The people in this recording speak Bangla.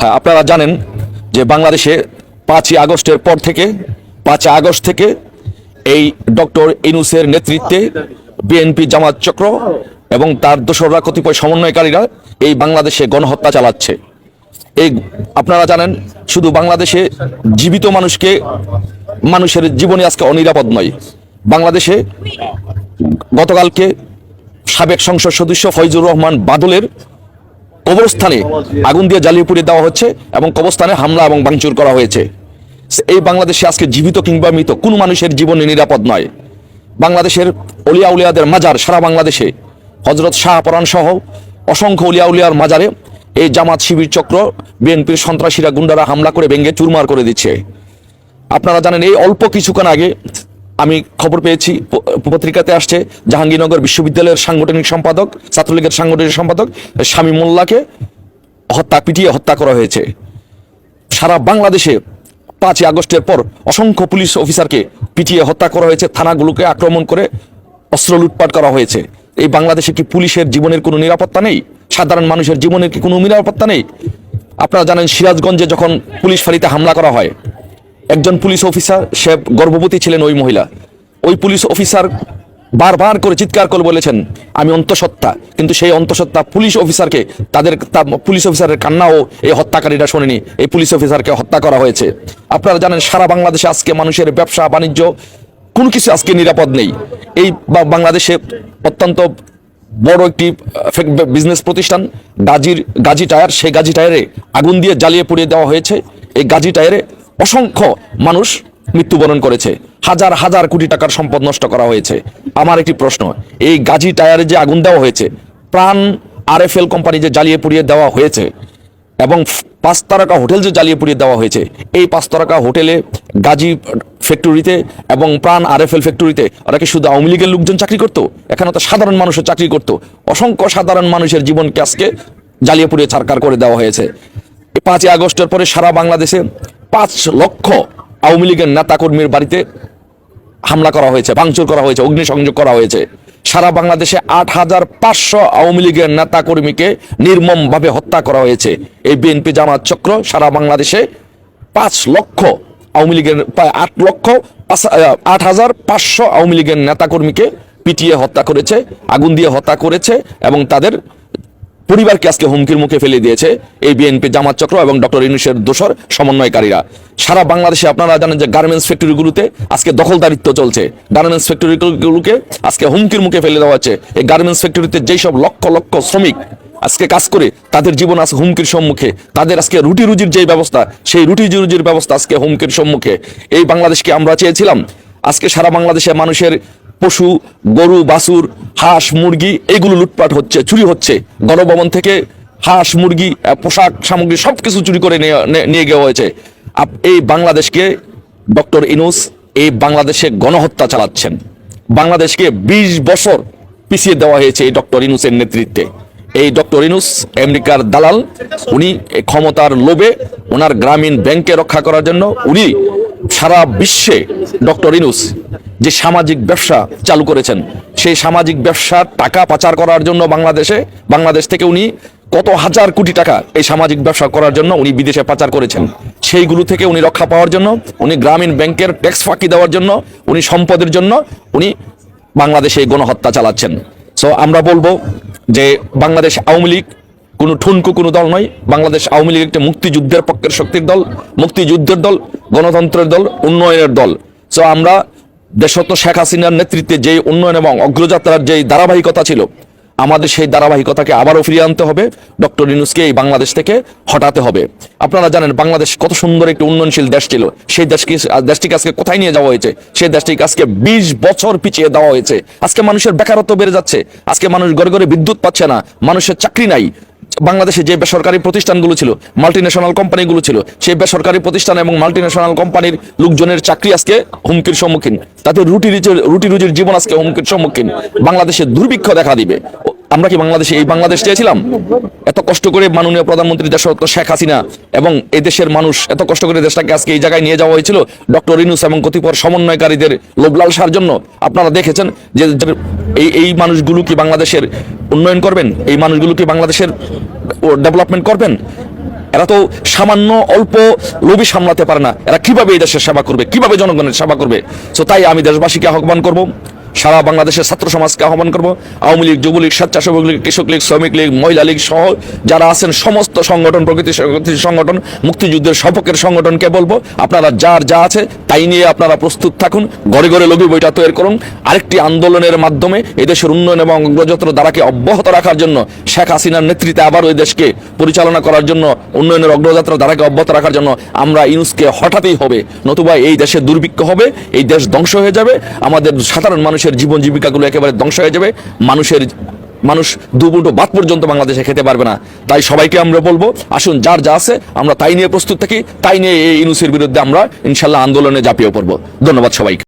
হ্যাঁ আপনারা জানেন যে বাংলাদেশে পাঁচই আগস্টের পর থেকে, পাঁচই আগস্ট থেকে এই ডক্টর ইনুসের নেতৃত্বে বিএনপি জামাত চক্র এবং তার দোসররা কতিপয় সমন্বয়কারীরা এই বাংলাদেশে গণহত্যা চালাচ্ছে। এই আপনারা জানেন, শুধু বাংলাদেশে জীবিত মানুষকে, মানুষের জীবনে আজকে অনিরাপদ নয়। বাংলাদেশে গতকালকে সাবেক সংসদ সদস্য ফয়জুর রহমান বাদলের কবরস্থানে আগুন দিয়ে জ্বালিয়ে পুড়িয়ে দেওয়া হচ্ছে এবং কবরস্থানে হামলা এবং ভাঙচুর করা হয়েছে। এই বাংলাদেশে আজকে জীবিত কিংবা মৃত কোনো মানুষের জীবনে নিরাপদ নয়। বাংলাদেশের অলিয়া উলিয়াদের মাজার সারা বাংলাদেশে হজরত শাহপরান সহ অসংখ্য অলিয়া উলিয়ার মাজারে এই জামাত শিবির চক্র বিএনপির সন্ত্রাসীরা গুন্ডারা হামলা করে ভেঙে চুরমার করে দিচ্ছে। আপনারা জানেন এই অল্প কিছুক্ষণ আগে আমি খবর পেয়েছি পত্রিকাতে আসছে, জাহাঙ্গীরনগর বিশ্ববিদ্যালয়ের সাংগঠনিক সম্পাদক, ছাত্রলীগের সাংগঠনিক সম্পাদক, স্বামী মোল্লাকে হত্যা, পিটিয়ে হত্যা করা হয়েছে। সারা বাংলাদেশে পাঁচই আগস্টের পর অসংখ্য পুলিশ অফিসারকে পিটিয়ে হত্যা করা হয়েছে, থানাগুলোকে আক্রমণ করে অস্ত্র লুটপাট করা হয়েছে। এই বাংলাদেশে কি পুলিশের জীবনের কোনো নিরাপত্তা নেই? সাধারণ মানুষের জীবনের কি কোনো নিরাপত্তা নেই? আপনারা জানেন সিরাজগঞ্জে যখন পুলিশ ফাঁড়িতে হামলা করা হয় একজন পুলিশ অফিসার, সে গর্ভবতী ছিলেন ওই মহিলা। ওই পুলিশ অফিসার বারবার করে চিৎকার করে বলেছেন, আমি অন্তঃসত্ত্বা। কিন্তু সেই অন্তঃসত্ত্বা পুলিশ অফিসারকে তাদের পুলিশ অফিসারের কান্নাও এই হত্যাকারীরা শোনেনি। এই পুলিশ অফিসারকে হত্যা করা হয়েছে। আপনারা জানেন, সারা বাংলাদেশে আজকে মানুষের ব্যবসা, বাণিজ্য, কোনো কিছু আজকে নিরাপদ নেই। এই বাংলাদেশে অত্যন্ত বড় একটি বিজনেস প্রতিষ্ঠান, গাজীর, গাজী টায়ার, সেই গাজী টায়ারে আগুন দিয়ে জ্বালিয়ে পুড়িয়ে দেওয়া হয়েছে। এই গাজী টায়ারে অসংখ্য মানুষ মৃত্যুবরণ করেছে। হাজার হাজার কোটি টাকার সম্পদ নষ্ট করা হয়েছে। আমার একটি প্রশ্ন, এই গাজী টায়ারে যে আগুন দেওয়া হয়েছে, প্রাণ আর আরএফএল কোম্পানি যে জ্বালিয়ে পুড়িয়ে দেওয়া হয়েছে এবং পাঁচ তারকা হোটেল যে জ্বালিয়ে পুড়িয়ে দেওয়া হয়েছে, এই পাঁচ তারকা হোটেলে গাজী ফ্যাক্টরিতে এবং প্রাণ আরএফএল ফ্যাক্টরিতে ওরা কি শুধু আওয়ামী লীগের লোকজন চাকরি করতো? এখানে তো সাধারণ মানুষের চাকরি করতো। অসংখ্য সাধারণ মানুষের জীবনকে আজকে জ্বালিয়ে পুড়িয়ে ছারকার করে দেওয়া হয়েছে। পাঁচই আগস্টের পরে সারা বাংলাদেশে পাঁচ লক্ষ আওয়ামী লীগের নেতাকর্মীর বাড়িতে হামলা করা হয়েছে, ভাঙচুর করা হয়েছে, অগ্নিসংযোগ করা হয়েছে। সারা বাংলাদেশে আট হাজার পাঁচশো আওয়ামী লীগের নেতা কর্মীকে নির্মমভাবে হত্যা করা হয়েছে। এই বিএনপি জামাত চক্র সারা বাংলাদেশে পাঁচ লক্ষ আওয়ামী লীগের, প্রায় আট লক্ষ আট হাজার পাঁচশো আওয়ামী লীগের নেতা কর্মীকে পিটিয়ে হত্যা করেছে, আগুন দিয়ে হত্যা করেছে এবং তাদের পরিবারকে আজকে হুমকির মুখে ফেলে দিয়েছে এই বিএনপি জামাত চক্র এবং ডক্টর ইনুসের দোসর সমন্বয়কারীরা। সারা বাংলাদেশে আপনারা জানেন যে গার্মেন্টস ফ্যাক্টরিগুলোতে আজকে দখলদারিত্ব চলছে। গার্মেন্টস ফ্যাক্টরিগুলোকে আজকে হুমকির মুখে ফেলে দেওয়া হচ্ছে। এই গার্মেন্টস ফ্যাক্টরিতে যেই সব লক্ষ লক্ষ শ্রমিক আজকে কাজ করে, তাদের জীবন আজকে হুমকির সম্মুখে। তাদের আজকে রুটি রুজির যেই ব্যবস্থা, সেই রুটি রুজির ব্যবস্থা আজকে হুমকির সম্মুখে। এই বাংলাদেশকে আমরা চেয়েছিলাম, আজকে সারা বাংলাদেশে মানুষের পশু, গরু, বাছুর হাঁস, মুরগি, এগুলো লুটপাট হচ্ছে, চুরি হচ্ছে। গণভবন থেকে হাঁস, মুরগি পোশাক সামগ্রী সবকিছু চুরি করে নিয়ে- যাওয়া হয়েছে। এই বাংলাদেশকে ডক্টর ইনুস এই বাংলাদেশে গণহত্যা চালাচ্ছেন। বাংলাদেশকে ২০ বছর পিছিয়ে দেওয়া হয়েছে এই ডক্টর ইনুসের নেতৃত্বে। এই ডক্টর ইনুস আমেরিকার দালাল, উনি ক্ষমতার লোভে ওনার গ্রামীণ ব্যাংকে রক্ষা করার জন্য উনি সারা বিশ্বে ডক্টর ইনুস যে সামাজিক ব্যবসা চালু করেছেন, সেই সামাজিক ব্যবসার টাকা পাচার করার জন্য বাংলাদেশে, বাংলাদেশ থেকে উনি কত হাজার কোটি টাকা এই সামাজিক ব্যবসা করার জন্য উনি বিদেশে পাচার করেছেন। সেইগুলো থেকে উনি রক্ষা পাওয়ার জন্য, উনি গ্রামীণ ব্যাংকের ট্যাক্স ফাঁকি দেওয়ার জন্য, উনি সম্পদের জন্য উনি বাংলাদেশে গণহত্যা চালাচ্ছেন। সো আমরা বলব যে বাংলাদেশ আওয়ামী লীগ কোনো ঠুনকু কোনো দল নয়। বাংলাদেশ আওয়ামী লীগ একটা মুক্তিযুদ্ধের পক্ষের শক্তির দল, মুক্তিযুদ্ধের দল, গণতন্ত্রের দল, উন্নয়নের দল। সো আমরা দেশত শেখ হাসিনার নেতৃত্বে যে উন্নয়ন এবং অগ্রযাত্রার যে ধারাবাহিকতা ছিল, আমাদের সেই ধারাবাহিকতাকে আবারও ফিরিয়ে আনতে হবে। ডক্টর ইনুসকে এই বাংলাদেশ থেকে হটাতে হবে। আপনারা জানেন বাংলাদেশ কত সুন্দর একটি উন্নয়নশীল দেশ ছিল। সেই দেশকে, দেশটিকে আজকে কোথায় নিয়ে যাওয়া হয়েছে? সেই দেশটিকে আজকে বিশ বছর পিছিয়ে দেওয়া হয়েছে। আজকে মানুষের বেকারত্ব বেড়ে যাচ্ছে। আজকে মানুষ ঘরে ঘরে বিদ্যুৎ পাচ্ছে না। মানুষের চাকরি নাই। বাংলাদেশে যে বেসরকারি প্রতিষ্ঠানগুলো ছিল মাল্টিন্যাশনাল কোম্পানিগুলো ছিল, সেই বেসরকারি প্রতিষ্ঠান এবং মাল্টিন্যাশনাল কোম্পানির লোকজনের চাকরি আজকে হুমকির সম্মুখীন। তাদের রুটি রুটি রুজির জীবন আজকে হুমকির সম্মুখীন। বাংলাদেশে দুর্ভিক্ষ দেখা দিবে। আমরা কি বাংলাদেশে এই বাংলাদেশ চেয়েছিলাম? এত কষ্ট করে মাননীয় প্রধানমন্ত্রী দেশরত্ন শেখ হাসিনা এবং এই দেশের মানুষ এত কষ্ট করে দেশটাকে আজকে এই জায়গায় নিয়ে যাওয়া হয়েছিল, ডক্টর ইনুস এবং কতিপয় সমন্বয়কারীদের লোভলাল সার জন্য। আপনারা দেখেছেন যে এই এই মানুষগুলো কি বাংলাদেশের উন্নয়ন করবেন? এই মানুষগুলো কি বাংলাদেশের ডেভেলপমেন্ট করবেন? এরা তো সামান্য অল্প লোভী সামলাতে পারে না। এরা কীভাবে এই দেশের সেবা করবে? কীভাবে জনগণের সেবা করবে? সো তাই আমি দেশবাসীকে আহ্বান করব সারা বাংলাদেশের ছাত্র সমাজকে আহ্বান করব। আওয়ামী লীগ, যুবলীগ স্বেচ্ছাসেবক লীগ কৃষক লীগ শ্রমিক লীগ মহিলা লীগ সহ যারা আছেন, সমস্ত সংগঠন, প্রকৃতি সংগঠন, মুক্তিযুদ্ধের সপক্ষের সংগঠনকে বলব। আপনারা যার যা আছে তাই নিয়ে আপনারা প্রস্তুত থাকুন। ঘরে ঘরে লঘু বইটা তৈরি করুন। আরেকটি আন্দোলনের মাধ্যমে এদেশের উন্নয়ন এবং অগ্রযাত্রা দ্বারাকে অব্যাহত রাখার জন্য শেখ হাসিনার নেতৃত্বে আবার ওই দেশকে পরিচালনা করার জন্য, উন্নয়নের অগ্রযাত্রা দ্বারাকে অব্যাহত রাখার জন্য আমরা ইউনুসকে হঠাতেই হবে। নতুবা এই দেশে দুর্ভিক্ষ হবে, এই দেশ ধ্বংস হয়ে যাবে। আমাদের সাধারণ মানুষের জীবন জীবিকাগুলো একেবারে ধ্বংস হয়ে যাবে। মানুষের মানুষ দুমুটো বাদ পর্যন্ত বাংলাদেশে খেতে পারবে না। তাই সবাইকে আমরা বলব, আসুন যার যা আছে, আমরা তাই নিয়ে প্রস্তুত থাকি, তাই নিয়ে এই ইনুসের বিরুদ্ধে আমরা ইনশাল্লাহ আন্দোলনে ঝাঁপিয়ে পড়ব। ধন্যবাদ সবাইকে।